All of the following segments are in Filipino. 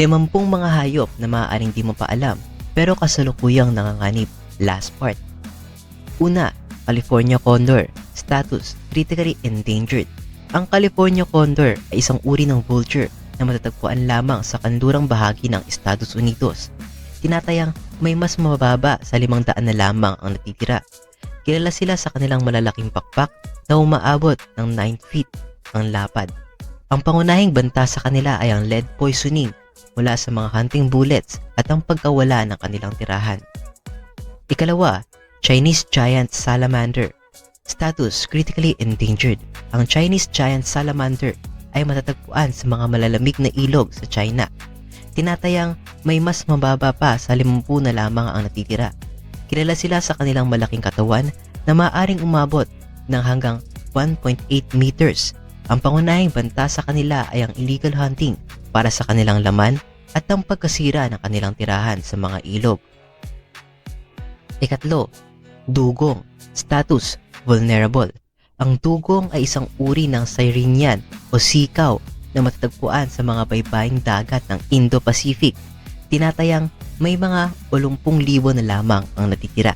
Limampung mga hayop na maaaring di mo pa alam pero kasalukuyang nanganganib. Last part. Una, California Condor. Status, critically endangered. Ang California Condor ay isang uri ng vulture na matatagpuan lamang sa kandurang bahagi ng Estados Unidos. Tinatayang may mas mababa sa 500 na lamang ang natitira. Kilala sila sa kanilang malalaking pakpak na umaabot ng 9 feet ang lapad. Ang pangunahing banta sa kanila ay ang lead poisoning mula sa mga hunting bullets at ang pagkawala ng kanilang tirahan. Ikalawa, Chinese Giant Salamander. Status critically endangered. Ang Chinese Giant Salamander ay matatagpuan sa mga malalamig na ilog sa China. Tinatayang may mas mababa pa sa 50 na lamang ang natitira. Kilala sila sa kanilang malaking katawan na maaring umabot ng hanggang 1.8 meters. Ang pangunahing banta sa kanila ay ang illegal hunting para sa kanilang laman at ang pagkasira ng kanilang tirahan sa mga ilog. Ikatlo, dugong. Status, vulnerable. Ang dugong ay isang uri ng sirenian o sikaw na matatagpuan sa mga baybaying dagat ng Indo-Pacific. Tinatayang may mga 80,000 na lamang ang natitira.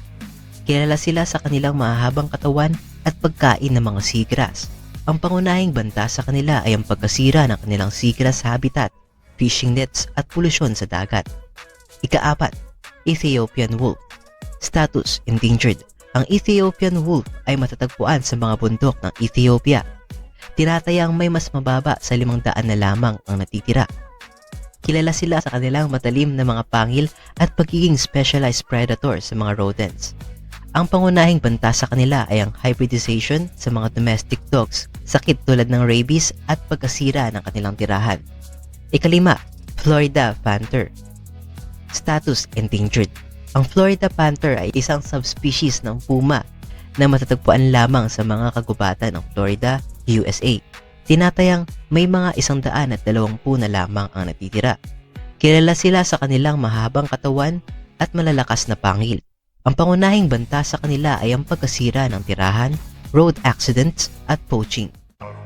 Kilala sila sa kanilang mahahabang katawan at pagkain ng mga seagrass. Ang pangunahing banta sa kanila ay ang pagkasira ng kanilang seagrass habitat, fishing nets at polusyon sa dagat. Ikaapat, Ethiopian wolf. Status, endangered. Ang Ethiopian wolf ay matatagpuan sa mga bundok ng Ethiopia. Tinatayang may mas mababa sa 500 na lamang ang natitira. Kilala sila sa kanilang matalim na mga pangil at pagiging specialized predator sa mga rodents. Ang pangunahing banta sa kanila ay ang hybridization sa mga domestic dogs, sakit tulad ng rabies at pagkasira ng kanilang tirahan. Ikalima, Florida Panther. Status endangered. Ang Florida Panther ay isang subspecies ng puma na matatagpuan lamang sa mga kagubatan ng Florida, USA. Tinatayang may mga isang daan at dalawampu na lamang ang natitira. Kilala sila sa kanilang mahabang katawan at malalakas na pangil. Ang pangunahing banta sa kanila ay ang pagkasira ng tirahan, road accidents at poaching.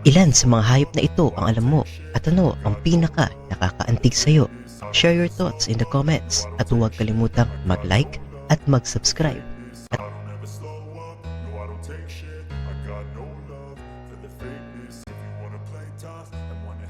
Ilan sa mga hayop na ito ang alam mo at ano ang pinaka nakakaantig sa'yo? Share your thoughts in the comments at huwag kalimutang mag-like at mag-subscribe.